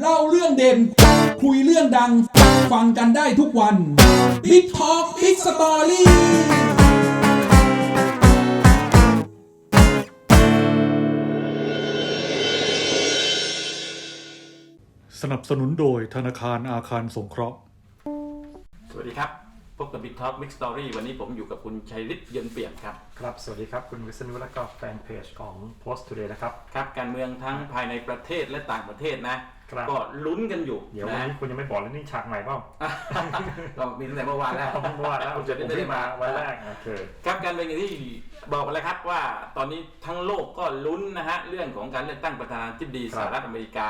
เล่าเรื่องเด่น คุยเรื่องดัง ฟังกันได้ทุกวัน Big Talk Big Story สนับสนุนโดยธนาคารอาคารสงเคราะห์ สวัสดีครับ พบกับ Big Talk Big Story วันนี้ผมอยู่กับคุณชัยฤทธิ์เย็นเปี่ยมครับ ครับ สวัสดีครับ คุณวิษณุและก็แฟนเพจของ Post Today นะครับ ครับ การเมืองทั้งภายในประเทศและต่างประเทศนะ ครับก็ลุ้นกันอยู่เดี๋ยววันนะนี้คุณยังไม่บอกเลยนี่ฉากใหม่เปล่าก็มีตั้งแต่เมื่อวานแล้วเอาเมื่อวานแล้วคุณจะได้ผมไม่ได้เพิ่งมาวันแรกโอเคครับการเมืองอย่างที่บอกไปแล้วครับว่าตอนนี้ทั้งโลกก็ลุ้นนะฮะเรื่องของการเลือกตั้งประธานาธิบดีครับสหรัฐอเมริกา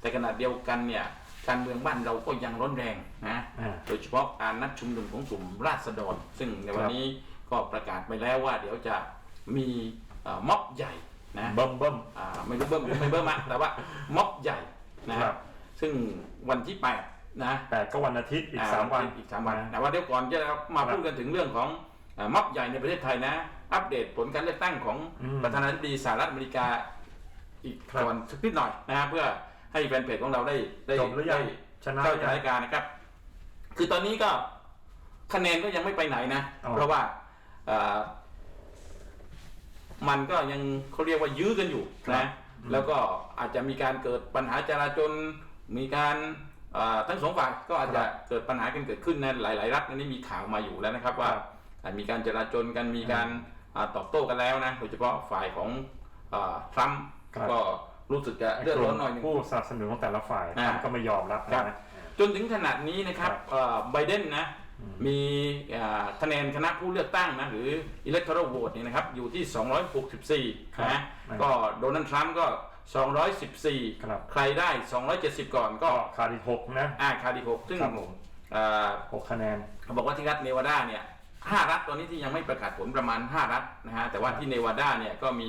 แต่ขณะเดียวกันเนี่ยการเมืองบ้านเราก็ยังร้อนแรงนะอ่าโดยเฉพาะการนัดชุมนุมของกลุ่มราษฎร ซึ่งในวันครับนี้ก็ประกาศไปแล้วว่าเดี๋ยวจะมีเอ่อม็อบใหญ่นะเบิ่มเบิ่มอ่าไม่รู้เบิ้มหรือไม่เบิ้มอะแต่ว่าม็อบใหญ่ นะครับซึ่งวันที่8นะแต่ก็วันอาทิตย์อีกาสามวันอีกสามวันนะแต่ว่าเดี๋ยวก่อนจะมาครับพูดกันถึงเรื่องของเอ่อม็อบใหญ่ในประเทศไทยนะ อัปเดตผลการเลือกตั้งของอืมประธานาธิบดีสหรัฐอเมริกาอีกครับก่อนสักนิดหน่อยนะฮะเพื่อให้แฟนเพจของเราได้ได้จบหรือยังได้ชนะเข้าหใจรือยังการนะครับ คือตอนนี้ก็คะแนนก็ยังไม่ไปไหนนะอ๋อเพราะว่าเอ่อมันก็ยังเขาเรียกว่ายื้อกันอยู่นะ แล้วก็อาจจะมีการเกิดปัญหาจราจรมีการเอ่อทั้งสองฝ่ายก็อาจจะเกิดปัญหากันเกิดขึ้นในหลาย ๆ รัฐนั้นมีข่าวมาอยู่แล้วนะครับว่าอาจมีการจราจรกันมีการอ่าตอบโต้กันแล้วนะโดยเฉพาะฝ่ายของเอ่อทรัมป์ครับก็รู้สึกจะเลือดร้อนหน่อยหนึงผู้สนับสนุนของแต่ละฝ่ายอ่าทำก็ไม่ยอมรับครับนะจนถึงขนาดนี้นะครับครับเอ่อไบเดนนะอื มมีเอ่อคะแนนคณะผู้เลือกตั้งนะ หรือ electoral vote เนี่ยนะครับ อยู่ที่ 264 นะก็โดนัลด์ทรัมป์ก็ 214 ครับ ใครได้ 270 ก่อนก็ก็ขาดอีกหกนะอ่าคาร์ดิหกซึ่งครับผมเอ่อหกคะแนนเขาบอกว่าที่รัฐเนวาดาเนี่ยห้ารัฐตอนนี้ที่ยังไม่ประกาศผลประมาณ 5 รัฐนะฮะแต่ว่าที่เนวาดาเนี่ยก็มี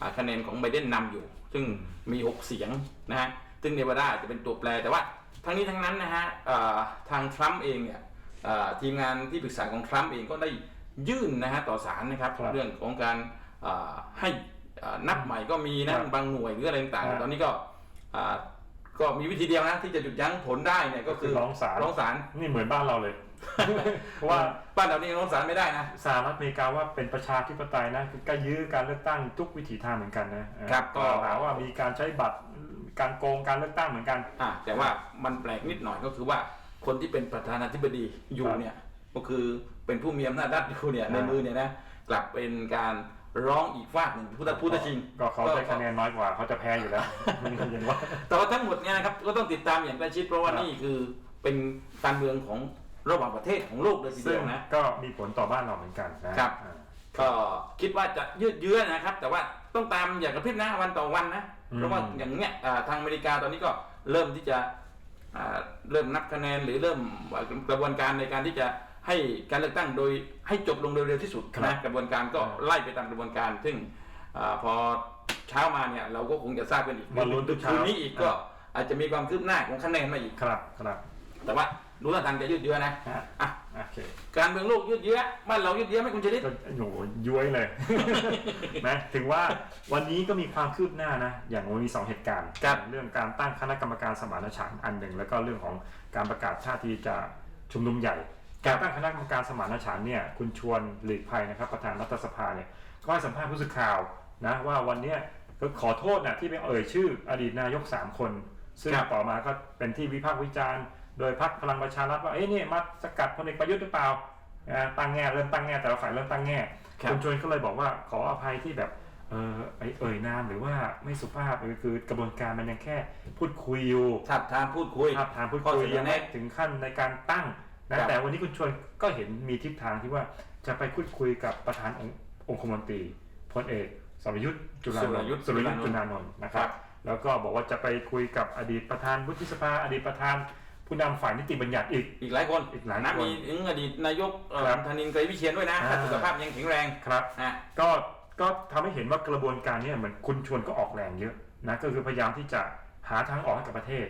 อ่าคะแนนของไบเดนนำอยู่ ซึ่งมี 6 เสียงนะฮะซึ่งเนวาดาจะเป็นตัวแปรแต่ว่าทั้งนี้ทั้งนั้นนะฮะเอ่อทางทรัมป์เองเนี่ยเอ่อ ทีมงานที่ปรึกษาของทรัมป์เองก็ได้ยื่นนะฮะต่อศาลนะครับครับเรื่องของการเอ่อให้เอ่อนับใหม่ก็มีนะครับบางหน่วยหรืออะไรต่างครับๆตอนนี้ก็อ่าก็มีวิธีเดียวนะที่จะหยุดยั้งผลได้เนี่ยก็คือก็คือร้องศาลร้องศาลนี่เหมือนบ้านเราเลยเพราะว่าบ้านเรานี่ร้องศาลไม่ได้นะสหรัฐอเมริกาว่าเป็นประชาธิปไตยนะคือก็ยื้อการเลือกตั้งทุกวิถีทางเหมือนกันนะครับก็ก็หาว่ามีการใช้บัตรการโกงการเลือกตั้งเหมือนกันอะแต่ว่ามันแปลกนิดหน่อยก็คือว่า คนที่เป็นประธานาธิบดีอยู่ครับเนี่ยก็คือเป็นผู้มีอำนาจรัฐอยู่เนี่ยอ่าในมือเนี่ยนะกลับเป็นการร้องอีกฝากหนึ่งพุทธพุทธชิง ก็เขาได้คะแนนน้อยกว่าเขาจะแพ้อยู่แล้วมันเห็นว่าแต่ว่าทั้งหมดเนี่ยนะครับก็ต้องติดตามอย่างใกล้ชิดเพราะว่าครับนี่คือเป็นการเมืองของระหว่างประเทศของโลกเลยทีซึ่เดีงยวนะก็มีผลต่อบ้านเราเหมือนกันนะครับอ่าก็คิดว่าจะยืดเยื้อนะครับ แต่ว่าต้องตามอย่างกระพริบนะวันต่อวันนะอืมเพราะว่าอย่างเนี้ยอ่าทางอเมริกาตอนนี้ก็เริ่มที่จะอ่า เริ่มนับคะแนนหรือเริ่มกระบวนการในการที่จะให้การเลือกตั้งโดยให้จบลงโดยเร็วที่สุดนะกระบวนการก็ไล่ไปตามกระบวนการ ซึ่งอาพอเช้ามาเนี่ยเราก็คงจะทราบกันอีกวันลุ้นทุกเช้าคืนนี้อีกก็อาจจะมีความคืบหน้าของคะแนนมาอีกครับครับ แต่ว่ารู้ท่าทางจะยืดเยื้อนะฮะอะ โอเคการเมืองโลกยืดเยื้อบ้านเรายืดเยื้อไหมคุณชลิตก็โหย้วยเลย นะถึงว่าวันนี้ก็มีความคืบหน้านะ อย่างวันนี้สองเหตุการณ์ครับเรื่องการตั้งคณะกรรมการสมานฉันท์อันหนึ่งแล้วก็เรื่องของการประกาศท่าทีจะชุมนุมใหญ่การตั้งคณะกรรมการสมานฉันท์เนี่ยคุณชวนหลีกภัยนะครับประธานรัฐสภาเนี่ยก็ให้สัมภาษณ์ผู้สื่อข่าวนะว่าวันเนี้ยก็ขอโทษนะที่ไปเอ่ยชื่ออดีตนายก 3 คน ซึ่งครับต่อมาก็เป็นที่วิพากษ์วิจารณ์ โดยพรรคพลังประชารัฐว่าเอ้ยเนี่ยมาสกัดพลเอกประยุทธ์หรือเปล่าอ่าตั้งแง่เริ่มตั้งแง่แต่ละฝ่ายเริ่มตั้งแง่ครับคุณชวนก็เลยบอกว่าขออภัยที่แบบเออไอเอ่ยนามหรือว่าไม่สุภาพหรือคือกระบวนการมันยังแค่พูดคุยอยู่ทับทามพูดคุยภาพทางพูดข้อคุเสยนอยังไม่แนะถึงขั้นในการตั้งครันะบแต่วันนี้คุณชวนก็เห็นมีทิศทางที่ว่าจะไปพูดคุยกับประธานองค์องคมนตรีพลเอกสรยุทธ์จุลานนสุรยุทธ์ท์สุรยุทธ์จุลานนท์นะครับ แล้วก็บอกว่าจะไปคุยกับอดีตประธานวุฒิสภาอดีตประธาน ผู้นำฝ่ายนิติบัญญัติอีก อีกหลายคนอีกหลายนะคนมีถึงอดีตนายกเอ่อครับธนินทร์ไกรวิเชียนด้วยนะอ่าถ้าสุขภาพยังแข็งแรงครับนะก็ก็ทำให้เห็นว่ากระบวนการเนี้เหมือนคุณชวนก็ออกแรงเยอะนะก็คือพยายามที่จะหาทางออกให้กับประเทศ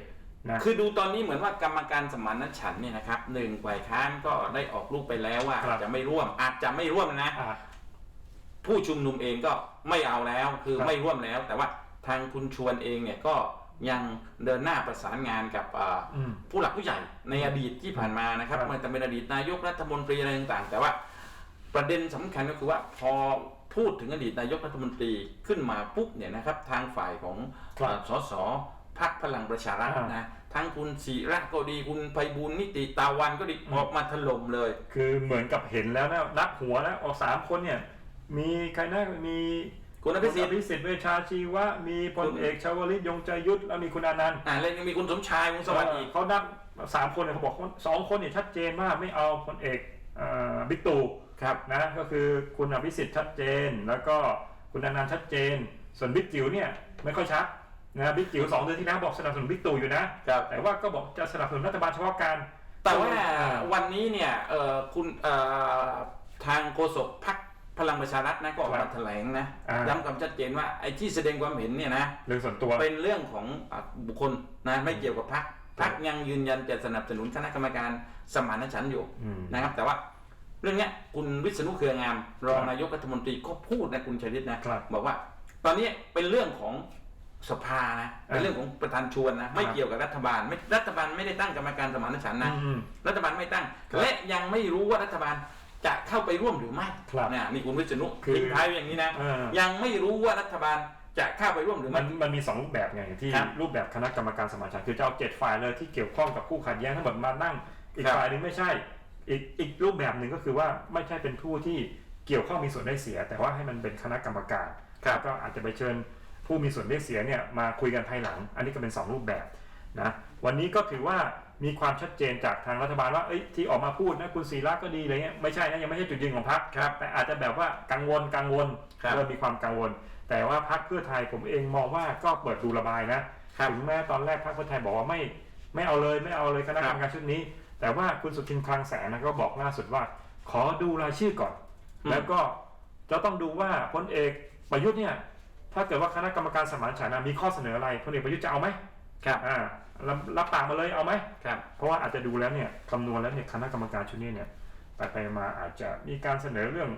นะ คือดูตอนนี้เหมือนว่ากรรมการสมานฉันท์เนี่ยนะครับหนึ่งฝ่ายค้านก็ได้ออกลูกไปแล้วว่าครับอาจจะไม่ร่วมอาจจะไม่ร่วมนะ อ่าผู้ชุมนุมเองก็ไม่เอาแล้วคือครับไม่ร่วมแล้ว แต่ว่าทางคุณชวนเองเนี่ยก็ ยังเดินหน้าประสานงานกับอ่าอืมผู้หลักผู้ใหญ่ในอดีตที่ผ่านมานะครับครับมันจะเป็นอดีตนายกรัฐมนตรีอะไรต่างๆ แต่ว่าประเด็นสำคัญก็คือว่าพอพูดถึงอดีตนายกรัฐมนตรีขึ้นมาปุ๊บเนี่ยนะครับทางฝ่ายของครับเอ่อสสพักพลังประชารัฐอ่านนะทั้งคุณศิระก็ดีคุณไพบูลย์นิติตาวันก็ดีอืมออกมาถล่มเลย คือเหมือนกับเห็นแล้วนะนับหัวแล้วออกสามคนเนี่ยมีใครนะมี คุณอภิสิทธิ์ภิสิทธิ์เวชชาชีวะ มีพลเอกชาวลิตยงใจยุทธแล้วมีคุณอานันต์อ่าแล้วยังมีคุณสมชายวงศ์สวัสดิ์อีกเขานับสามคนเนี่ยเขาบอกว่าสองคนเนี่ยชัดเจนว่าไม่เอาพลเอกเอ่อบิ๊กตู่ครับ นะก็คือคุณอภิสิทธิ์ชัดเจน แล้วก็คุณอานันต์ชัดเจน ส่วนบิ๊กจิ๋วเนี่ยไม่ค่อยชัดนะบิ๊กจิ๋วสองเดือนที่แล้วบอกสนับสนุนบิ๊กตู่อยู่นะครับ แต่ว่าก็บอกจะสนับสนุนรัฐบาลเฉพาะการแต่ว่าอ่าวันนี้เนี่ยเอ่อคุณเอ่อทางโฆษกพัก พลังประชารัฐนะก็ออกครัมาบแถลงนะอ่า ย้ำความชัดเจนว่าไอ้ที่แสดงความเห็นเนี่ยนะ เรื่องส่วนตัว เป็นเรื่องของอะบุคคลนะไม่เกี่ยวกับพักพักยังยืนยันจะสนับสนุนคณะกรรมการสมานฉันท์อยู่อืมนะครับ แต่ว่าเรื่องเนี้ยคุณวิษณุเครืองามรองครับนายกรัฐมนตรีก็พูดนะคุณชัยฤทธิ์นะครับบอกว่า ตอนนี้เป็นเรื่องของสภานะเป็นอ่าเรื่องของประธานชวนนะไม่ครับเกี่ยวกับรัฐบาลไม่รัฐบาลไม่ได้ตั้งกรรมการสมานฉันท์นะอืมรัฐบาลไม่ตั้ง ครับ และยังไม่รู้ว่ารัฐบาล จะเข้าไปร่วมหรือไม่ครับเนี่ยนี่คุณวิษณุคือทิ้งท้ายไว้อย่างนี้นะเออยังไม่รู้ว่ารัฐบาลจะเข้าไปร่วมหรือมัไม่ นมันมีสองรูปแบบไงที่ครับรูปแบบคณะกรรมการสมานฉันท์คือจะเอาเจ็ดฝ่ายเลยที่เกี่ยวข้องกับคู่ขัดแย้งทั้งหมดมานั่ง อีกครับ ฝ่ายหนึ่งไม่ใช่ อีกอีกรูปแบบหนึ่งก็คือว่าไม่ใช่เป็นผู้ที่เกี่ยวข้องมีส่วนได้เสีย แต่ว่าให้มันเป็นคณะกรรมการครับแล้วก็อาจจะไปเชิญผู้มีส่วนได้เสียเนี่ยมาคุยกันภายหลัง อันนี้ก็เป็นสองรูปแบบนะวันนี้ก็ถือว่า มีความชัดเจนจากทางรัฐบาลว่าเอ้ยที่ออกมาพูดนะคุณศิระก็ดีอะไรเงี้ยไม่ใช่นะยังไม่ใช่จุดยืนของพรรคครับแต่อาจจะแบบว่ากังวลกังวลครับเริ่มมีความกังวล แต่ว่าพรรคเพื่อไทยผมเองมองว่าก็เปิดดูระบายนะครับถึงแม้ตอนแรกพรรคเพื่อไทยบอกว่าไม่ไม่เอาเลยไม่เอาเลยคณะกรรมการชุดนี้ แต่ว่าคุณสุทินคลังแสงนะก็บอกล่าสุดว่า ขอดูรายชื่อก่อน อืม แล้วก็จะต้องดูว่าพลเอกประยุทธ์เนี่ยถ้าเกิดว่าคณะกรรมการสมานฉันท์นะมีข้อเสนออะไรพลเอกประยุทธ์จะเอาไหม ครับอ่ารับรับปากมาเลยเอาไหมครับเพราะว่าอาจจะดูแล้วเนี่ยคำนวณแล้วเนี่ยคณะกรรมการชุดนี้เนี่ยไปไปมาอาจจะมีการเสนอเรื่อง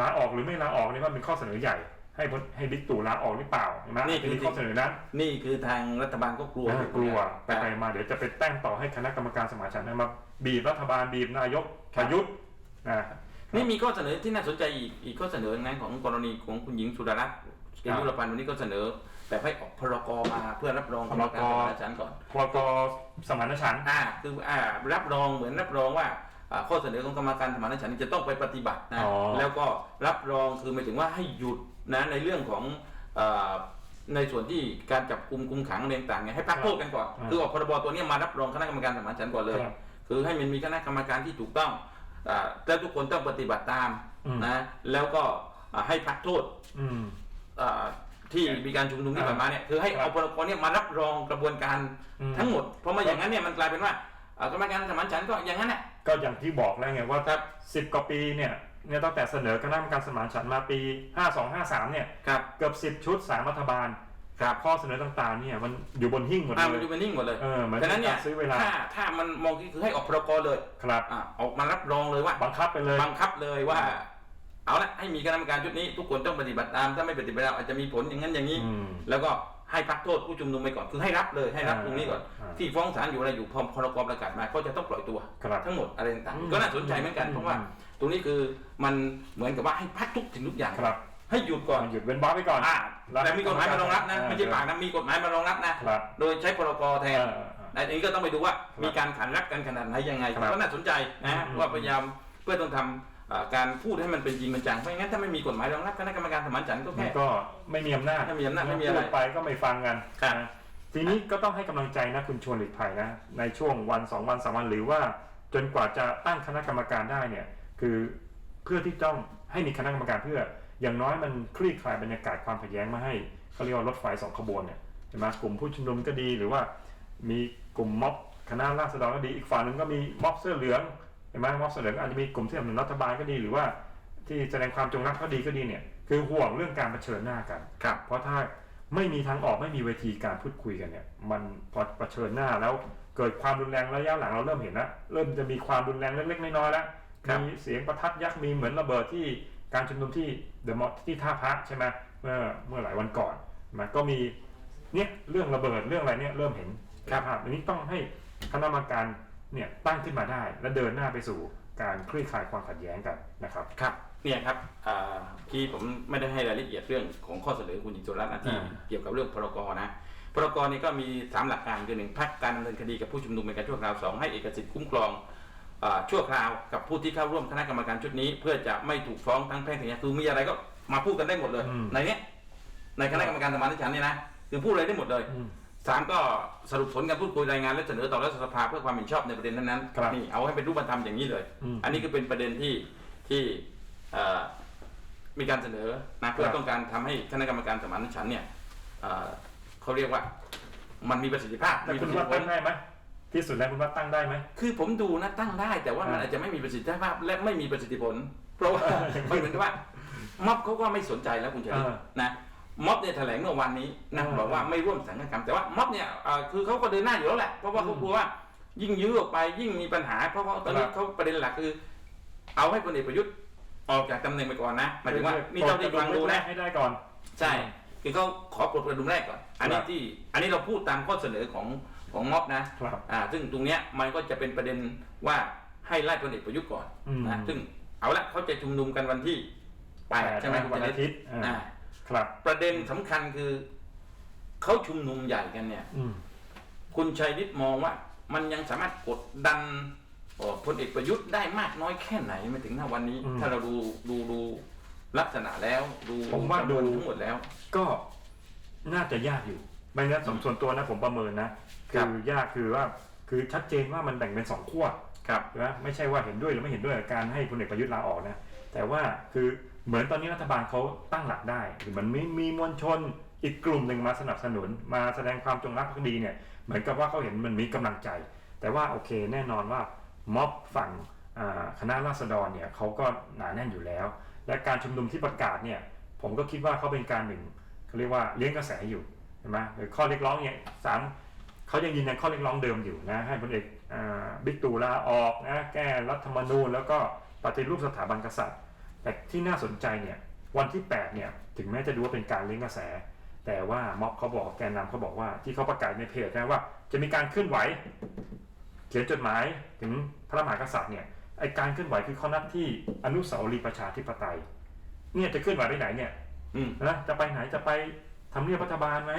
ลาออกหรือไม่ลาออกนี่ว่าเป็นข้อเสนอใหญ่ ให้พลให้บิ๊กตู่ลาออกหรือเปล่าใช่ไหมนี่คือมีข้อเสนอนั้นนี่คือทางรัฐบาลก็กลัวเออกลัวไปครับไปมาเดี๋ยวจะไปแต่งต่อให้คณะกรรมการสมานฉันท์มาบีบรัฐบาลบีบนายกประยุทธ์นะนี่มีข้อเสนอที่น่าสนใจอีกอีกข้อเสนอนั้นของกรณีของคุณหญิงสุดารัตน์เกยุรพันธ์วันนี้ก็เสนอ แต่ให้ออกพรกมาเพื่อรับรองกรรมการสมานฉันท์ก่อนพรกสมานฉันท์อ่าคืออ่ารับรองเหมือนรับรองว่าอ่าข้อเสนอของกรรมการสมานฉันท์จะต้องไปปฏิบัตินะอ๋อ แล้วก็รับรองคือหมายถึงว่าให้หยุดนะในเรื่องของอ่าในส่วนที่การจับกุมคุมขังอะไรต่างๆเนี่ยให้พักโทษกันก่อนคือออกพรบตัวนี้มารับรองคณะกรรมการสมานฉันท์ก่อนเลย ครับคือให้มันมีคณะกรรมการที่ถูกต้องอ่าแล้วทุกคนต้องปฏิบัติตามอืม นะแล้วก็อ่าให้พักโทษ อืมอ่า ที่มีการชุมนุมที่ผ่านมาเนี่ยคือให้ครัเอาบพรกเนี่ยมารับรองกระบวนการอืมทั้งหมด เพราะไมาอย่างนั้นเนี่ยมันกลายเป็นว่าอ่ากรรมการสมานฉันท์ก็อย่างนั้นแหละก็อย่างที่บอกแล้วไงว่าครับสิบกว่าปีเนี่ยเนี่ยตั้งแต่เสนอคณะกรรมการสมานฉันท์มาปี 5253 เนี่ยครับเกือบ 10 ชุดสามรัฐบาลครับข้อเสนอต่างๆเนี่ยมันอยู่บนหิ้งหมดอ่าเลมันยดูเป็นนิ่งหมดเลยเออเหมือนฉะนั้นเนี่ยการซื้อเวลาถ้าถ้ามันมองคือให้ออกพรกเลยครับอ่าออกมารับรองเลยว่าบังคับไปเลยบังคับเลยว่า เอาละให้มีคณะกรรมการชุดนี้ทุกคนต้องปฏิบัติตามถ้าไม่ปฏิบัติตามอาจจะมีผลอย่างนั้นอย่างนี้ อืมแล้วก็ให้พักโทษผู้ชุมนุมไปก่อนคือให้รับเลยให้รับอ่าตรงนี้ก่อน อ่าที่ฟ้องศาลอยู่อะไรอยู่พอพรกประกาศมาก็จะต้องปล่อยตัว ครับทั้งหมดอะไรต่างอืมๆก็น่าสนใจเหมือนกัน อืม เพราะว่า ตรงนี้คือมันเหมือนกับว่าให้พักทุกสิ่งทุกอย่างครับให้หยุดก่อนหยุดเว้นวรรคไปก่อน อ่าแต่มีกฎหมายมารองรับนะเออไม่ใช่ปากนะมีกฎหมายมารองรับนะครับ โดยใช้พรกแทเอนอเออเออ อันนี้ก็ต้องไปดูว่าครับมีการขันรับกันขนาดไหนยังไงครับก็น่าสนใจนะอืมว่าพยายามเพื่อต้องทำอ่า การพูดให้มันเป็นจริงเป็นจังไม่งั้นถ้าไม่มีกฎหมายรองรับคณะกรรมการสมานฉันท์ก็มัแค่นก็ไม่มีอำนาจไม่มีอำนาจไม่มีอะไรพูดไปก็ไม่ฟังกันครับ นะทีนี้ก็ต้องให้กำลังใจนะคุณชวนหลีกภัยนะ ในช่วงวันสองวันสามวันหรือว่า จนกว่าจะตั้งคณะกรรมการได้เนี่ย คือเพื่อที่ต้องให้มีคณะกรรมการเพื่อ อย่างน้อยมันคลี่คลายบรรยากาศความขัดแย้งมาให้เขาเรียกว่ารถไฟสองขบวนเนี่ยใช่ไหมกลุ่มผู้ชุมนุมก็ดีหรือว่า มีกลุ่มม็อบคณะราษฎรก็ดีอีกฝั่งหนึ่งก็มีม็อบเสื้อเหลือง เห็นไหมม็อบเสื้อเหลืองอาจจะมีกลุ่มที่สนับสนุนรัฐบาลก็ดีหรือว่าที่แสดงความจงรักภักดีก็ดีเนี่ยคือห่วงเรื่องการเผชิญหน้ากันครับเพราะถ้าไม่มีทางออกไม่มีเวทีการพูดคุยกันเนี่ย มันพอเผชิญหน้าแล้วเกิดความรุนแรงระยะหลังเราเริ่มเห็นแล้วเริ่มจะมีความรุนแรงเล็กๆน้อยๆแล้วครับมีเสียงประทัดยักษ์มีเหมือนระเบิดที่การชุมนุมที่เดอะมอที่ท่าพระใช่ไหมเมื่อเมื่อหลายวันก่อนมันก็มีเนี่ยเรื่องระเบิดเรื่องอะไรเนี่ยเริ่มเห็นครับภาพอันนี้ต้องให้คณะกรรมการ เนี่ยตั้งขึ้นมาได้ และเดินหน้าไปสู่การคลี่คลายความขัดแย้งกันนะครับ ครับเนี่ยครับอ่าที่ผมไม่ได้ให้รายละเอียดเรื่องของข้อเสนอคุณหญิงสุรัตน์นะที่อ่าเกี่ยวกับเรื่องพรกนะพรกนี่ก็มีสามหลักการคือหนึ่งพักการดำเนินคดีกับผู้ชุมนุมเป็นการชั่วคราวสองให้เอกสิทธิ์คุ้มครองอ่าชั่วคราวกับผู้ที่เข้าร่วมคณะกรรมการชุดนี้ เพื่อจะไม่ถูกฟ้องทั้งแพ่งทั้งอาญาคือมีอะไรก็มาพูดกันได้หมดเลยอืมในเนี้ยในคณะกรรมการสมานฉันท์เนี่ยนะคือพูดอะไรได้หมดเลย อืมสามก็สรุปผลการพูดคุยรายงานและเสนอต่อรัฐสภาเพื่อความเห็นชอบในประเด็นนั้นครับๆนี่เอาให้เป็นรูปธรรมอย่างนี้เลย อืมอันนี้ก็เป็นประเด็นที่ที่เอ่อมีการเสนอนะเพื่อครับต้องการทำให้คณะกรรมการสมานฉันท์เนี่ยเอ่อเขาเรียกว่า มันมีประสิทธิภาพแต่มีปคุระณสิทว่าธิผตั้ลงได้ไหมที่สุดแล้วคุณว่าตั้งได้ไหม คือผมดูนะตั้งได้ แต่ว่ามันอ่าอาจจะไม่มีประสิทธิภาพและไม่มีประสิทธิผล เพราะว่า มันเหมือนกับว่าม็อบเขาก็ไม่สนใจแล้วคุณเฉลิมอ่า นะ ม็อบเนี่ยแถลงเมื่อวานนี้นะอ่าบอกว่าไม่ร่วมสังฆกรรมแต่ว่าม็อบเนี่ยเอ่อคือเขาก็เดินหน้าอยู่แล้วแหละเพราะว่าเขากลัวว่ายิ่งยื้อออกไปยิ่งมีปัญหา เพราะว่าตอนนี้ครับเขาประเด็นหลักคือ เอาให้พลเอกประยุทธ์ออกจากตำแหน่งไปก่อนนะหมายถึงว่านี่เจ้าที่ฟังดูนะ ให้ได้ก่อน ใช่ คือเขาขอปลดประดุมแรกก่อน อันนี้ครับที่ อันนี้เราพูดตามข้อเสนอของของม็อบนะครับอ่า ซึ่งตรงเนี้ยมันก็จะเป็นประเด็นว่าให้ไล่พลเอกประยุทธ์ก่อนอืม นะซึ่งเอาละเขาจะชุมนุมกันวันที่แปดใช่ไหมคุณวันจอาริทิตย์อ่า อ่า ครับ ประเด็นสำคัญคือเขาชุมนุมใหญ่กันเนี่ย อืม คุณชัยฤทธิ์มองว่า มันยังสามารถกดดันเอ่อพลเอกประยุทธ์ได้มากน้อยแค่ไหนมาถึงหน้าวันนี้ อืมถ้าเราดูดูดูลักษณะแล้วดูผมว่าดู จำนนทั้งหมดแล้ว ก็น่าจะยากอยู่ ไม่งั้นสมส่วนตัวนะผมประเมินนะ ครัคืบ อยากคือว่าคือชัดเจนว่ามันแบ่งเป็นสองขั้วครับนะไม่ใช่ว่าเห็นด้วยหรือไม่เห็นด้วยกับการให้พลเอกประยุทธ์ลาออกนะ แต่ว่าคือ เหมือนตอนนี้รัฐบาลเขาตั้งหลักได้หรือมันมีมีมวลชนอีกกลุ่มหนึ่งมาสนับสนุน มาแสดงความจงรักภักดีเนี่ยเหมือนกับว่าเขาเห็นมันมีกำลังใจ แต่ว่าโอเคแน่นอนว่าม็อบฝั่งคณะราษฎรเนี่ยเขาก็หนาแน่นอยู่แล้ว และการชุมนุมที่ประกาศเนี่ยผมก็คิดว่าเขาเป็นการหนึ่งเขาเรียกว่าเลี้ยงกระแสอยู่ใช่ไหมหรือข้อเรียกร้องเนี่ยสามเขายังยืนยันข้อเรียกร้องเดิมอยู่นะให้พลเอกบิ๊กตู่ลาออกนะแก้รัฐธรรมนูญแล้วก็ปฏิรูปสถาบันกษัตริย์ แต่ที่น่าสนใจเนี่ยวันที่ 8 เนี่ย ถึงแม้จะดูว่าเป็นการเลี้ยงกระแส แต่ว่าม็อบเขาบอกแกนนำเขาบอกว่าที่เขาประกาศในเพจนะว่า จะมีการเคลื่อนไหว เขียนจดหมายถึงพระมหากษัตริย์เนี่ยไอการเคลื่อนไหวคือเขานัดที่อนุสาวรีย์ประชาธิปไตย เนี่ยจะเคลื่อนไหวไปไหนเนี่ยอืมนะจะไปไหนจะไปทำเนียบรัฐบาลไหม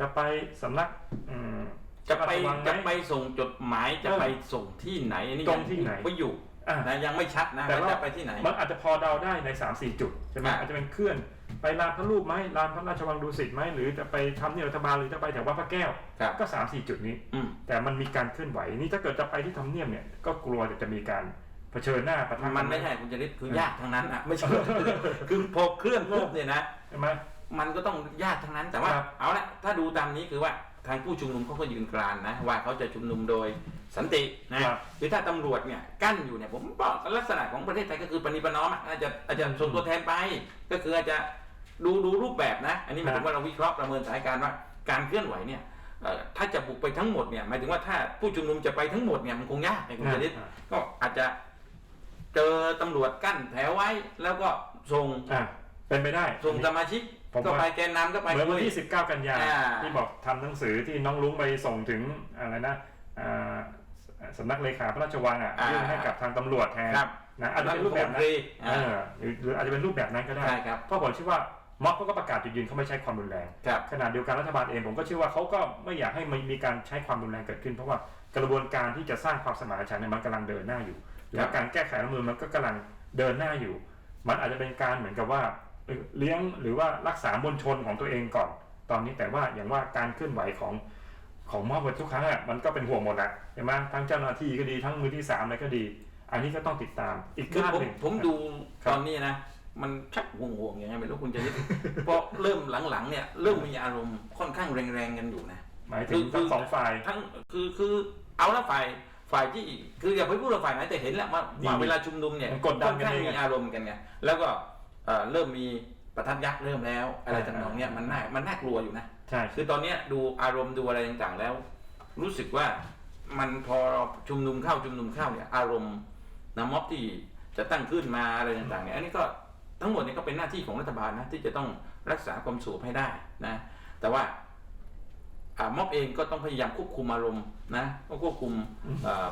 จะไปสำนักอืมจะไปพรราชวังหมจะไปส่งจดหมายจะเออไปส่งที่ไหนอันนี้ตรงที่ไหนก็อยู่อะ นะยังไม่ชัดนะแต่ว่าว่าจะไปที่ไหน มันอาจจะพอเดาได้ใน 3 4 จุดใช่ไหมอะอาจจะเป็นเคลื่อนไปลานพระรูปไหมลานพระราชวังดุสิตไหมหรือจะไปทำเนียบรัฐบาลหรือจะไปแถววัดพระแก้วครับก็3 4 จุดนี้อืมแต่มันมีการเคลื่อนไหวนี่ถ้าเกิดจะไปที่ทำเนียบเนี่ยก็กลัวจะมีการเผชิญหน้าประทะมันไม่ใช่คุณจริตคือยากทั้งนั้นอะไม่ใช่คือพอเคลื่อนปุ๊บเนี่ยนะใช่ไหม มันก็ต้องยากทั้งนั้นแต่ว่าครับ เอาละถ้าดูตามนี้คือว่าทางผู้ชุมนุมเขาก็ยืนกรานนะว่าเขาจะชุมนุมโดยสันตินะ ครับ คือถ้าตำรวจเนี่ยกั้นอยู่เนี่ยผมบอกลักษณะของประเทศไทยก็คือปณิประนอมอะอาจจะอาจจะส่งตัวแทนไป ก็คืออาจจะดูดูรูปแบบนะ อันนี้หมายถึงว่าเราวิเคราะห์ประเมินสถานการณ์ว่าการเคลื่อนไหวเนี่ยเอ่อถ้าจะบุกไปทั้งหมดเนี่ยหมายถึงว่าถ้าผู้ชุมนุมจะไปทั้งหมดเนี่ยมันคงยากไงคุณจริตอ่า ก็อาจจะเจอตำรวจกั้นแถวไว้แล้วก็ส่งอะเป็นไปได้ส่งสมาชิก ผมก็ว่าไปแกนนำก็ไปเหมือนวันคุยที่ 19 กันยาอ่า ที่บอกทำหนังสือที่น้องลุงไปส่งถึงอะไรนะอ่าสำนักเลขาพระราชวังอะอ่ายื่นให้กับทางตำรวจแทนครับนะอาจจะเป็นรูปแบบนั้นรัฐมนตรีเออหรือหรืออาจจะเป็นรูปแบบนั้นก็ได้ใช่ครับเพราะผมเชื่อว่าม็อบเขาก็ประกาศจุดยืนเขาไม่ใช้ความรุนแรงครับ ขณะเดียวกันรัฐบาลเองผมก็เชื่อว่าเขาก็ไม่อยากให้มันมีการใช้ความรุนแรงเกิดขึ้น เพราะว่ากระบวนการที่จะสร้างความสมานฉันท์เนี่ยมันกำลังเดินหน้าอยู่ แล้วการแก้ไขรัฐธรรมนูญมันก็กำลังเดินหน้าอยู่ มันอาจจะเป็นการเหมือนกับว่า เอ่อเลี้ยงหรือว่ารักษามวลชนของตัวเองก่อน ตอนนี้แต่ว่าอย่างว่าการเคลื่อนไหวของของมอบวันทุกครั้งอะมันก็เป็นห่วงหมดอะใช่ไหมทั้งเจ้าหน้าที่ก็ดีทั้งมือที่สามอะไรก็ดี อันนี้ก็ต้องติดตามอีกคือด้านผมหนึ่ง ผมดูครับตอนนี้นะ มันชักห่วงห่วงๆยังไงไม่รู้คุณจะยึดเพราะเริ่มหลังๆเนี่ยเริ่มมีอารมณ์ค่อนข้างแรงๆกันอยู่นะ หมายถึงทั้งสองฝ่าย ทั้งคือคือเอาละฝ่ายฝ่ายที่คืออย่าไปพูดว่าฝ่ายไหนแต่เห็นแล้วว่านี่ว่าเวลาชุมนุมเนี่ยมันกดดันกันค่อข้างเอง มีอารมณ์กันไงแล้วก็ เอ่อเริ่มมีประทัดยักษ์เริ่มแล้ว อะไรอ่าต่างๆเนี่ยมันน่ามันน่ากลัวอยู่นะใช่คือตอนเนี้ยดูอารมณ์ดูอะไรต่างๆแล้ว รู้สึกว่ามันพอชุมนุมเข้าชุมนุมเข้าเนี่ยอารมณ์นะม็อบที่จะตั้งขึ้นมาอะไรต่างๆเนี่ยอันนี้ก็ทั้งหมดเนี่ยก็เป็นหน้าที่ของรัฐบาลนะที่จะต้องรักษาความสงบให้ได้นะแต่ว่าอ่าม็อบเองก็ต้องพยายามควบคุมอารมณ์นะต้องควบคุมเอ่อ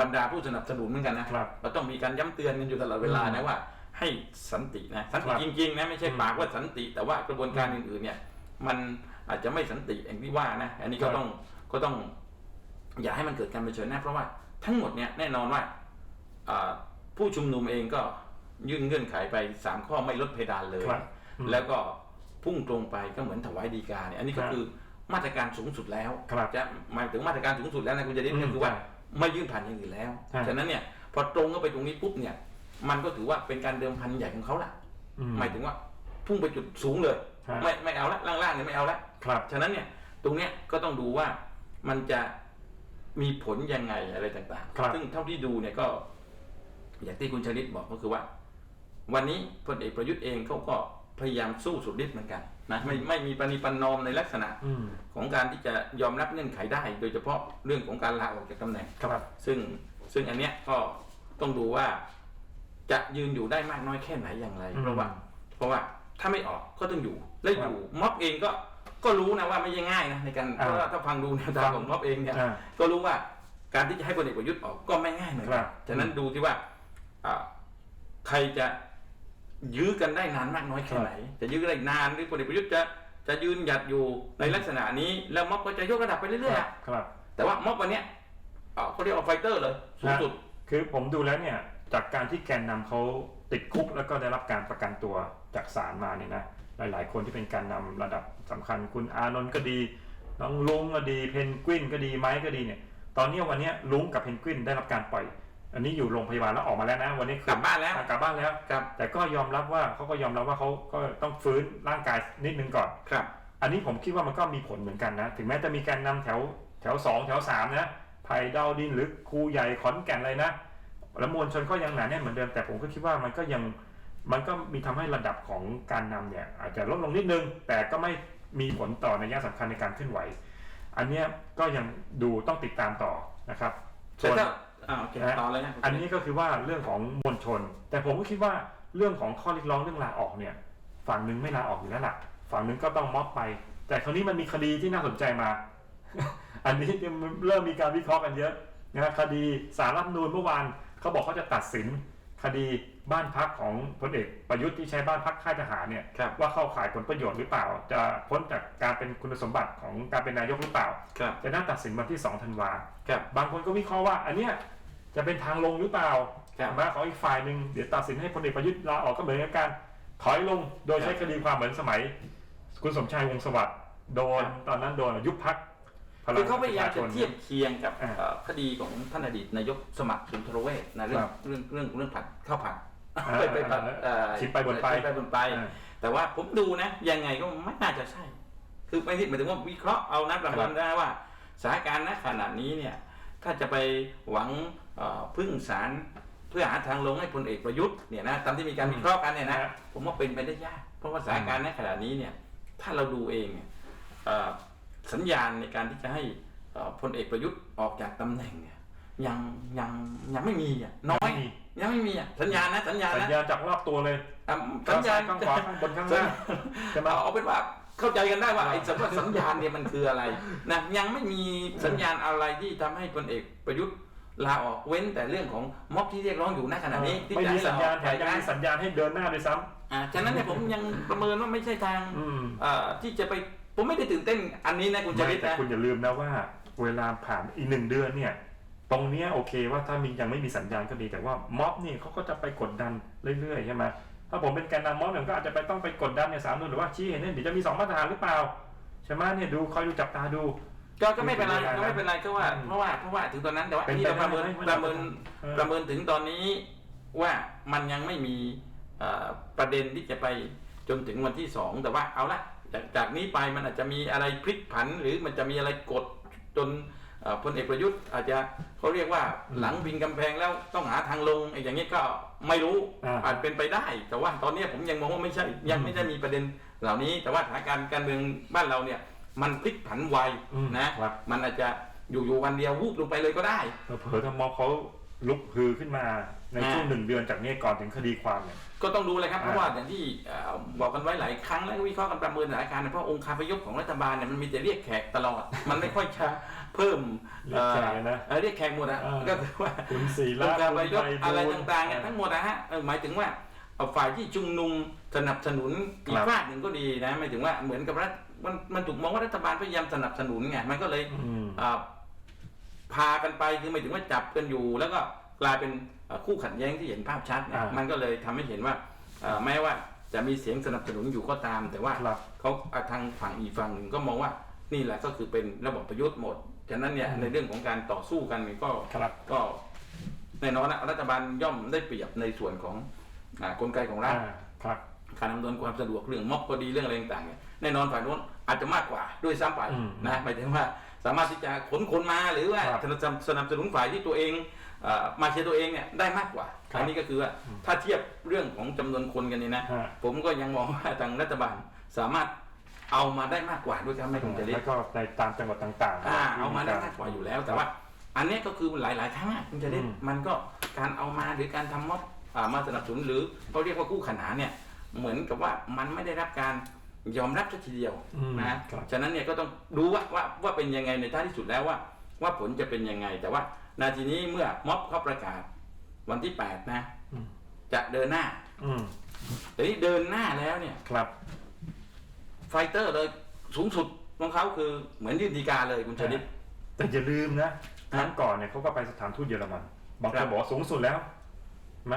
บรรดาผู้สนับสนุนเหมือนกันนะครับเราต้องมีการย้ำเตือนกันอยู่ตลอดเวลานะว่า ให้สันตินะสันติครับจริงๆนะไม่ใช่อืมปากว่าสันติ แต่ว่ากระบวนการอื่นๆเนี่ย มันอาจจะไม่สันติอย่างที่ว่านะอันนี้ก็ครับต้องก็ต้อง อย่าให้มันเกิดการเผชิญหน้าเพราะว่าทั้งหมดเนี่ยแน่นอนว่าอ่าผู้ชุมนุมเองก็ยื่นเงื่อนไขไปสามข้อไม่ลดเพดานเลยครับอืมแล้วก็พุ่งตรงไปก็เหมือนถวายดีกาเนี่ยอันนี้ก็ครับคือมาตรการสูงสุดแล้วครับจะหมายถึงมาตรการสูงสุดแล้วนะคุณจะได้อืมก็คือว่าใช่ไม่ยื่นผ่านอย่างอื่นแล้วใช่ฉะนั้นเนี่ยพอตรงเข้าไปตรงนี้ปุ๊บเนี่ย มันก็ถือว่าเป็นการเดิมพันใหญ่ของเขาละอืม หมายถึงว่าพุ่งไปจุดสูงเลยครับไม่ไม่เอาละล่างๆเนี่ยไม่เอาละครับ ฉะนั้นเนี่ยตรงเนี้ยก็ต้องดูว่ามันจะมีผลยังไงอะไรต่างครับ ๆ ซึ่งเท่าที่ดูเนี่ยก็ อย่างที่คุณชลิตบอกก็คือว่า วันนี้พลเอกประยุทธ์เองเขาก็พยายามสู้สุดฤทธิ์เหมือนกันนะไม่ไม่มีปณิปันนอมในลักษณะ อืมของการที่จะยอมรับเงื่อนไขได้ โดยเฉพาะเรื่องของการลาออกจากตำแหน่ง ครับ ซึ่งซึ่งอันเนี้ยก็ต้องดูว่า จะยืนอยู่ได้มากน้อยแค่ไหนอย่างไรอืม เพราะว่าเพราะว่าถ้าไม่ออกก็ต้องอยู่ และอยู่ม็อบเองก็ก็รู้นะว่าไม่ใช่ง่ายนะในการอ่าเพราะว่าถ้าฟังดูแนวทางของม็อบเองเนี่ยอ่าก็รู้ว่าการที่จะให้พลเอกประยุทธ์ออกก็ไม่ง่ายเหมือนคกัรันบฉะนั้นดูที่ว่าอ่าใครจะยื้อกันได้นานมากน้อยแค่ไหน จะยื้อได้นานหรือพลเอกประยุทธ์จะจะยืนหยัดอยู่ในลักษณะนี้แล้วม็อบก็จะยกระดับไปเรื่อยๆอะครับ แต่ว่าม็อบวันเนี้ยเอ่อเขาเรียกว่าไฟเตอร์เลยสูงสุด คือผมดูแล้วเนี่ย จากการที่แกนนำเขาติดคุกแล้วก็ได้รับการประกันตัวจากศาลมาเนี่ยนะหลาย ๆ คนที่เป็นแการนำระดับสำคัญคุณอานนท์ก็ดีน้องลุงก็ดีเพนกวินก็ดีไม้ก็ดีเนี่ย ตอนเนี้ยวันเนี้ยลุงกับเพนกวินได้รับการปล่อย อันนี้อยู่โรงพยาบาลแล้วออกมาแล้วนะ วันนี้คืกลับบ้านแล้วอะกลับบ้านแล้วครับแต่ก็ยอมรับว่าเขาก็ยอมรับว่าเขาก็ต้องฟื้นร่างกายนิดนึงก่อนครับ อันนี้ผมคิดว่ามันก็มีผลเหมือนกันนะ ถึงแม้จะมีการนำแถวแถวสองแถวสามนะไผ่ดาวดินหรือครูใหญ่ขอนแก่นอะไรนะ แล้วมวลชนก็ยังหนาแน่นเหมือนเดิมแต่ผมก็คิดว่ามันก็ยังมันก็มีทำให้ระดับของการนำเนี่ยอาจจะลดลงนิดนึง แต่ก็ไม่มีผลต่อในยะสำคัญในการเคลื่อนไหว อันเนี้ยก็ยังดูต้องติดตามต่อนะครับแต่ถ้าอ่าโอเคนะต่อเลยนะอันนี้ก็คือว่าเรื่องของมวลชน แต่ผมก็คิดว่าเรื่องของข้อเรียกร้องเรื่องลาออกเนี่ย ฝั่งหนึ่งไม่ลาออกอยู่แล้วล่ะฝั่งหนึ่งก็ต้องม็อบไป แต่คราวนี้มันมีคดีที่น่าสนใจมา อันนี้เริ่มมีการวิเคราะห์กันเยอะนะคดีสารรัฐธรรมนูญเมื่อวาน เขาบอกเขาจะตัดสินคดีบ้านพักของพลเอกประยุทธ์ที่ใช้บ้านพักค่ายทหารเนี่ยครับว่าเข้าข่ายผลประโยชน์หรือเปล่า จะพ้นจากการเป็นคุณสมบัติของการเป็นนายกหรือเปล่า ครับจะน่าตัดสินวันที่2ธันวาครับบางคนก็วิเคราะห์ว่า อันเนี้ยจะเป็นทางลงหรือเปล่าครับมาของอีกฝ่ายหนึ่งเดี๋ยวตัดสินให้พลเอกประยุทธ์ลาออกก็เหมือนกับการถอยลงโดยใช้คดีความเหมือนสมัย คุณสมชายวงศ์สวัสดิ์โดนตอนนั้นโดนยุบพัก คือเขาพยายามจะเทียบเคียงกับอ่าเอ่อคดีของท่านอดีตนายกสมัครสุนทรเวชนะเรื่อคงรับเรื่องเรื่องเรื่องผัดข้าวผัดอ่าไปไปผัดอ่าเอ่อชิมไปบ่นไปชิมไปบนไป อ่าแต่ว่าผมดูนะ ยังไงก็ไม่น่าจะใช่ คือไม่ที่หมายถึงว่าวิเคราะห์เอานะประเมินได้ว่าสถานการณ์ณขณะนี้เนี่ย ถ้าจะไปหวังเอ่อพึ่งศาลเพื่อหาทางลงให้พลเอกประยุทธ์เนี่ยนะตามที่มีการวิเคราะห์กันเนี่ยนะครับ ผมว่าเป็นไปได้ยาก เพราะว่าสถานการณ์ณขณะนี้เนี่ย ถ้าเราดูเองเนี่ยเอ่อ สัญญาณในการที่จะให้เอ่อพลเอกประยุทธ์ออกจากตำแหน่งเนี่ยยังยังยังไม่มีอะน้อยไม่มียังไม่มีอะสัญญาณนะสัญญาณสัญนะญาณจากรอบตัวเลยอะสัญญาณข้างขวาข้างบนข้างล่างใช่ไหมเอาเป็นว่าเข้าใจกันได้ว่าอ่าไอ้สำหรับสัญญาณเนี่ยมันคืออะไรนะยังไม่มีสัญญาณอะไรที่ทำให้พลเอกประยุทธ์ลาออกเว้นแต่เรื่องของม็อบที่เรียกร้องอยู่ณขณะนี้ที่ไม่จะมีให้สัญญาณแถฝ่มยังค้นมีสัญญาณให้เดินหน้าด้วยซ้อ่าฉะนั้นเนี่ยผมยังประเมินว่าไม่ใช่ทางำอืมเอ่อที่จะไป ผมไม่ได้ตื่นเต้นอันนี้นะคุณจไม่ริตแต่นะ คุณอย่าลืมนะว่า เวลาผ่านอีกหนึ่งเดือนเนี่ย ตรงเนี้ยโอเคว่าถ้ามียังไม่มีสัญญาณก็ดีแต่ว่าม็อบนี่เขาก็จะไปกดดันเรื่อยๆใช่ไหมถ้าผมเป็นแกนนำม็อบเนี่ยก็อาจจะไปต้องไปกดดันในสามนุนหรือว่าชี้เห็นเนี่ยเดี๋ยวจะมีสองมาตรฐานหรือเปล่าใช่ไหมเนี่ยดูคอยดูจับตาดู ก็ก็ไม่เป็นไรไม่เป็นไรก็ไม่เป็นไรก็ว่าอืมเพราะว่าเพราะว่าถึงตอนนั้นแต่ว่าเป็นที่เราประเมินไปปได้ระเมินเออ ประเมินถึงตอนนี้ว่ามันยังไม่มีเอ่อประเด็นที่จะไปจนถึงวันที่สองแต่ว่าเอาละ จากจากนี้ไปมันอาจจะมีอะไรพลิกผัน หรือมันจะมีอะไรกดจนเอ่อพลเอกประยุทธ์ อาจจะเขาเรียกว่าหลังพิงกำแพงแล้วต้องหาทางลงไอ้อย่างนี้ก็ไม่รู้อ่าอาจเป็นไปได้ แต่ว่าตอนนี้ผมยังมองว่าไม่ใช่ยังไม่ได้มีประเด็นเหล่านี้ แต่ว่าสถานการณ์การเมืองบ้านเราเนี่ย มันพลิกผันไวอืมนะครับมันอาจจะอยู่ๆวันเดียววูบลงไปเลยก็ได้เผลอๆถ้าม็อบเขาลุกฮือขึ้นมาในช่วงหนึ่งเดือนจากนี้ก่อนถึงคดีความเนี่ยก็ต้องดูเลยครับอ่าเพราะว่าอย่างที่เอ่อบอกกันไว้หลายครั้งแล้ววิเคราะห์กันประเมินหลายการเพราะองค์คาพยพของรัฐบาลเนี่ยมันมีแต่เรียกแขกตลอด มันไม่ค่อยจะเพิ่มเรียกแขกนะเอ่อเรียกแขกหมดอะอ่าก็คือว่าคุณศรีอรังตค์น์คาพยพคุณอะไรบูลต่างๆเนี่ยทั้งหมดนะฮะเออหมายถึงว่าเอาฝ่ายที่ชุมนุมสนับสนุนอีครักบฝากหนึ่งก็ดีนะหมายถึงว่าเหมือนกับรัฐมันมันถูกมองว่ารัฐบาลพยายามสนับสนุนไงมันก็เลยอืมอ่าพากันไปคือหมายถึงว่าจับกันอยู่แล้วก็กลายเป็นเอ่อ คู่ขัดแย้งที่เห็นภาพชัดเนี่ยอ่ามัมันก็เลยทำให้เห็นว่าเอ่อแม้ว่าจะมีเสียงสนับสนุนอยู่ก็ตาม แต่ว่าครับเขาอะทางฝั่งอีกฝั่งหนึ่งก็มองว่านี่แหละก็คือเป็นระบบประยุทธ์หมดฉะนั้นเนี่ยในเรื่องของการต่อสู้กันเนี่ยก็ครับก็แน่นอนนะรัฐบาลย่อมได้เปรียบในส่วนของอ่ากลไกของรัฐอ่าครับการอำนวยความสะดวกเรื่องม็อบก็ดีเรื่องอะไรต่างๆเนี่ยแน่นอนฝ่ายโน้นอาจจะมากกว่าด้วยซ้ำไปอืมนะหมายถึงว่าสามารถที่จะขนคนมาหรือว่าครับสนับสนับสนุนฝ่ายที่ตัวเองเอ่อ มาเชียร์ตัวเองเนี่ยได้มากกว่าครับอันนี้ก็คือว่าถ้าเทียบเรื่องของจำนวนคนกันเนี่ยนะฮะผมก็ยังมองว่าทางรัฐบาลสามารถเอามาได้มากกว่าด้วยครับไม่คงจะเรียแล้กวก็ในตามจังหวัดต่างๆอ่าเอามาได้มากกว่าอยู่แล้ว แต่ว่า อันเนี้ยก็คือหลายๆครั้งอะคุณจะได้อืมมันก็การเอามาหรือการทำม็อบอ่ามาสนับสนุนหรือเขาเรียกว่าคู่ขนานเนี่ยเหมือนกับว่ามันไม่ได้รับการยอมรับสักทีเดียวอืมนะครับฉะนั้นเนี่ยก็ต้องดูว่าว่าว่าเป็นยังไงในท้ายที่สุดแล้วว่า ว่าผลจะเป็นยังไงแต่ว่า นาทีนี้เมื่อม็อบเขาประกาศ วันที่8นะ อืมจะเดินหน้า อืมแต่นี่เดินหน้าแล้วเนี่ย ครับ ไฟเตอร์เลยสูงสุดของเขาคือเหมือนยื่นดีกาเลยคุณชนิด แต่อย่าลืมนะครั้งก่อนเนี่ยเขาก็ไปสถานทูตเยอรมันบางคครันบ บอกว่าสูงสุดแล้วไหม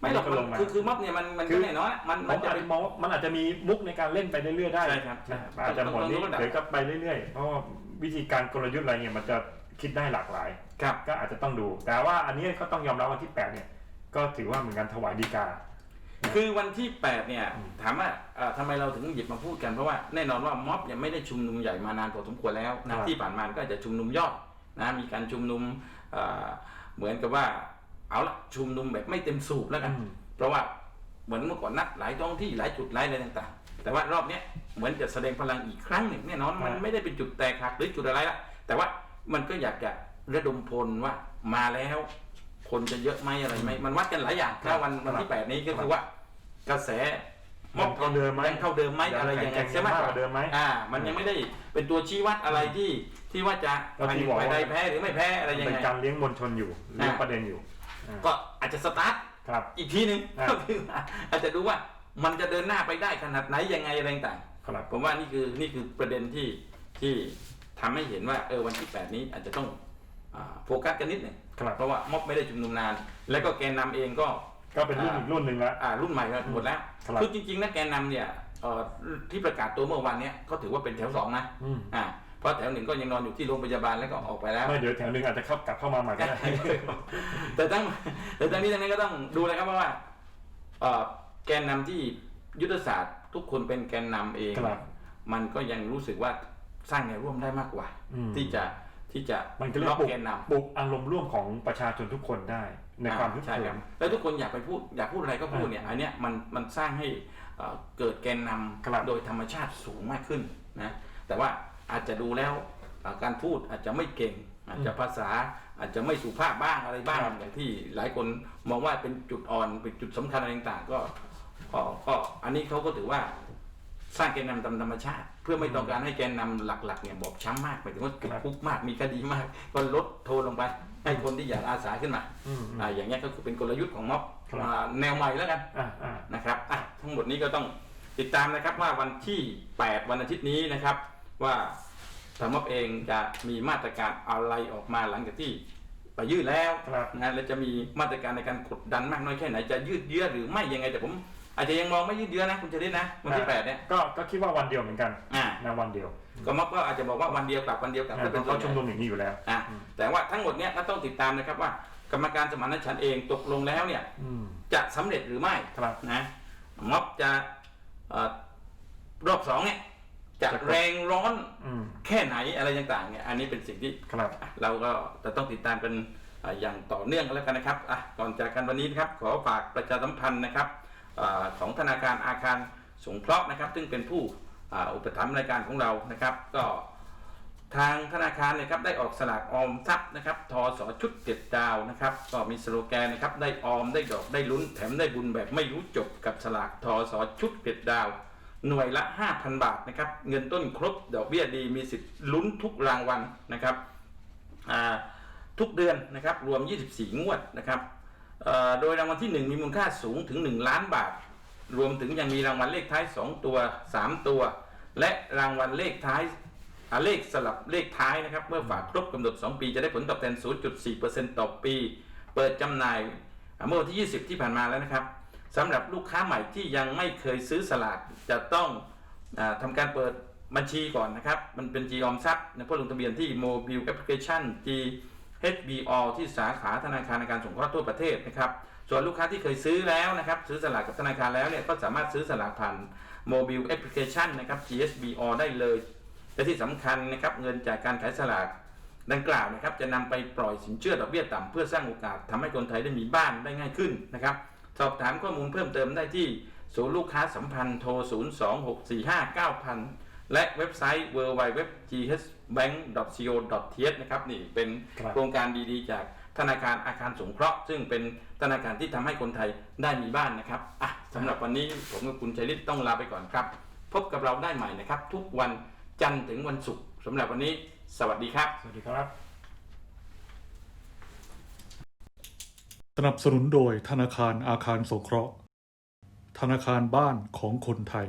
ไม่หรอกก็ลงมันมา คือคือม็อบเนี่ยมันมันคืก็อ แน่นอนอะมันผมันมจะอาจเป็นจะมองว่ามันอาจจะมีมุกในการเล่นไปเรื่อยๆได้ใช่ครับนะอาจจะหมดนี้ต้องต้องต้องเดี๋ยวก็ไปเรื่อยๆ เพราะว่าวิธีการกลยุทธ์อะไรเนี่ยมันจะ คิดได้หลากหลาย ครับ ก็อาจจะต้องดู แต่ว่าอันนี้ก็ต้องยอมรับวันที่8เนี่ยก็ถือว่าเหมือนกันถวายดีกา คือวันที่ 8 เนี่ยอืมถามว่าเอ่อทำไมเราถึงหยิบมาพูดกันเพราะว่าแน่นอนว่าม็อบเนี่ยไม่ได้ชุมนุมใหญ่มานานพอสมควรแล้วนะที่ผ่านมาก็อาจจะชุมนุมย่อยนะมีการชุมนุมเอ่อเหมือนกับว่าเอาละชุมนุมแบบไม่เต็มสูบแล้วกันอืมเพราะว่าเหมือนเมื่อก่อนนัดหลายท้องที่หลายจุดหลายอะไรต่างๆ แต่ว่ารอบเนี้ยเหมือนจะแสดงพลังอีกครั้งหนึ่งแน่นอนมันอ่าไม่ได้เป็นจุดแตกหักหรือจุดอะไรละแต่ว่า มันก็อยากจะระดมพลว่ามาแล้ว คนจะเยอะไหมอะไรไหมมันวัดกันหลายอย่างถ้าวันวันที่แปดนี้ก็คือว่ากระแสยังเท่าเดิมไหมยังเท่าเดิมไหมยังอะไรยังไงแข็งแกร่งใช่ไหมมากกว่าเดิมไหมอ่า มันยังไม่ได้เป็นตัวชี้วัดอะไรที่ที่ว่าจะก็ที่ฝ่ายหนึ่งบอกว่าฝ่ายใดแพ้หรือไม่แพ้อะไรยังเป็นไงการเลี้ยงมวลชนอยู่เลี้ยงอ่าประเด็นอยู่ ก็อาจจะสตาร์ทครับอีกทีหนึ่งอ่าก็คือว่าอาจจะดูว่ามันจะเดินหน้าไปได้ขนาดไหนยังไงอะไรต่างครับผมว่านี่คือนี่คือประเด็นที่ที่ ทำให้เห็นว่าเออวันที่ 8 นี้อาจจะต้องอ่าโฟกัสกันนิดหนึ่งครับเพราะว่าม็อบไม่ได้ชุมนุมนาน แล้วก็แกนนำเองก็ก็เป็นรุ่นอีกรุ่นหนึ่งแล้วอ่ารุ่นใหม่ก็หมดแล้วครับคือจริงๆนะแกนนำเนี่ยเอ่อที่ประกาศตัวเมื่อวันเนี้ยก็ถือว่าเป็นแถวสองนะอืมอ่าเพราะแถวหนึ่งก็ยังนอนอยู่ที่โรงพยาบาลแล้วก็ออกไปแล้วไม่เดี๋ยวแถวหนึ่งอาจจะเข้ากลับเข้ามาใหม่ก็ได้แต่ทั้งแต่ทั้งนี้ทั้งนั้นก็ต้องดูเลยครับเพราะว่าเอ่อแกนนำที่ยุทธศาสตร์ ทุกคนเป็นแกนนำเองครับมันก็ยังรู้สึกว่า สร้างแนวร่วมได้มากกว่าอืมที่จะที่จะมันก็เรียกล็อกปลุกแกนนำปลุกอารมณ์ร่วมของประชาชนทุกคนได้ในความทุกข์ใช่เขิครับมแล้วทุกคนอยากไปพูดอยากพูดอะไรก็พูดเนี่ยอันเนี้ยมันมันสร้างให้เอ่อเกิดแกนนำครับโดยธรรมชาติสูงมากขึ้นนะแต่ว่าอาจจะดูแล้วเอ่อการพูดอาจจะไม่เก่ง อาจจะภาษาอาจจะไม่สุภาพบ้างอะไรบ้างครับอย่างที่หลายคนมองว่าเป็นจุดอ่อนเป็นจุดสำคัญอะไรต่างๆก็ก็ก็อันนี้เขาก็ถือว่าสร้างแกนนำตามธรรมชาติเพื่อไม่ต้องการให้แกนนำหลักๆเนี่ยบอบช้ำมากหมายถึงว่าติดคุกมากมีคดีมาก ก็ลดโทษลงไป ให้คนที่อยากอาสาขึ้นมาอืมอืมอ่าอย่างเงี้ยก็คือเป็นกลยุทธ์ของม็อบครับอ่าแนวใหม่แล้วกันอ่าอ่านะครับอะทั้งหมดนี้ก็ต้องติดตามนะครับว่าวันที่ 8 วันอาทิตย์นี้นะครับ ว่าทางม็อบเองจะมีมาตรการอะไรออกมาหลังจากที่ไปยื่นแล้วครับนะแล้วจะมีมาตรการในการกดดันมากน้อยแค่ไหนจะยืดเยื้อหรือไม่ยังไงแต่ผม อาจจะยังมองไม่ยืดเยื้อนะคุณเจริญนะวันที่8เนี่ย ก็ก็คิดว่าวันเดียวเหมือนกันอ่า นะวันเดียวก็ม็อบก็อาจจะบอกว่าวันเดียวกลับวันเดียวกลับเพก็เป็นราะส่เขาวนใหชุมญ่นุมอย่างนี้อยู่แล้ว อะแต่ว่าทั้งหมดเนี้ยก็ต้องติดตามนะครับว่ากรรมการสมานฉันท์เองตกลงแล้วเนี่ย อืม จะสำเร็จหรือไม่ครับนะม็อบจะเอ่อรอบสองเนี่ยจะจะกด แรงร้อนอืมแค่ไหนอะไรต่างๆเนี่ยอันนี้เป็นสิ่งที่ครับ อะเราก็จะต้องติดตามกันอะอย่างต่อเนื่องกันแล้วกันนะครับอะก่อนจากกันวันนี้นะครับ ขอฝากประชาสัมพันธ์นะครับอา ของธนาคารอาคารสงเคราะห์นะครับ ซึ่งเป็นผู้อุปถัมภ์รายการของเรานะครับ ก็ทางธนาคารนี่ยครับได้ออกสลากออมทรัพย์นะครับทอสอชุดเจ็ดดาวนะครับ ก็มีสโลแกนนะครับได้ออมได้ดอกได้ลุ้นแถมได้บุญแบบไม่รู้จบกับสลากทอสอชุดเจ็ดดาว หน่วยละ 5,000 บาทนะครับเงินต้นครบดอกเบี้ยดีมีสิทธิ์ลุ้นทุกรางวัลนะครับทุกเดือนนะครับรวม 24 งวดนะครับ โดยรางวัลที่ 1 มีมูลค่าสูงถึง 1 ล้านบาท รวมถึงยังมีรางวัลเลขท้าย 2 ตัว 3 ตัว และรางวัลเลขท้ายเลขสลับเลขท้ายนะครับ เมื่อฝากครบกำหนด 2 ปีจะได้ผลตอบแทน 0.4%ต่อปี เปิดจำหน่ายเมื่อวันที่ 20 ที่ผ่านมาแล้วนะครับสำหรับลูกค้าใหม่ที่ยังไม่เคยซื้อสลากจะต้องอทำการเปิดบัญชีก่อนนะครับ มันเป็น G ออมทรัพย์นะเพื่อลงทะเบียนที่ Mobile Application HBO ที่สาขาธนาคารในการสงเคราะห์ทั่วประเทศนะครับส่วนลูกค้าที่เคยซื้อแล้วนะครับซื้อสลากกับธนาคารแล้วเนี่ยก็สามารถซื้อสลากผ่าน Mobile Application นะครับ GSBO ได้เลย และที่สำคัญนะครับเงินจากการขายสลากดังกล่าวนะครับจะนำไปปล่อยสินเชื่อดอกเบี้ยต่ำเพื่อสร้างโอกาสทำให้คนไทยได้มีบ้านได้ง่ายขึ้นนะครับสอบถามข้อมูลเพิ่มเติมได้ที่ศูนย์ลูกค้าสัมพันธ์โทร 026459000 และเว็บไซต์ www.ghbank.co.th นะครับนี่เป็นครับโครงการดีๆ จากธนาคารอาคารสงเคราะห์ ซึ่งเป็นธนาคารที่ทำให้คนไทยได้มีบ้านนะครับอะสำหรับวันนี้ผมกับคุณชัยฤทธิ์ต้องลาไปก่อนครับ พบกับเราได้ใหม่นะครับ ทุกวันจันทร์ถึงวันศุกร์สำหรับวันนี้ สวัสดีครับ สวัสดีครับ สนับสนุนโดยธนาคารอาคารสงเคราะห์ ธนาคารบ้านของคนไทย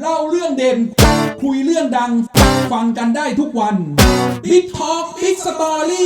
เล่าเรื่องเด่น คุยเรื่องดัง ฟังกันได้ทุกวัน Big Talk Big Story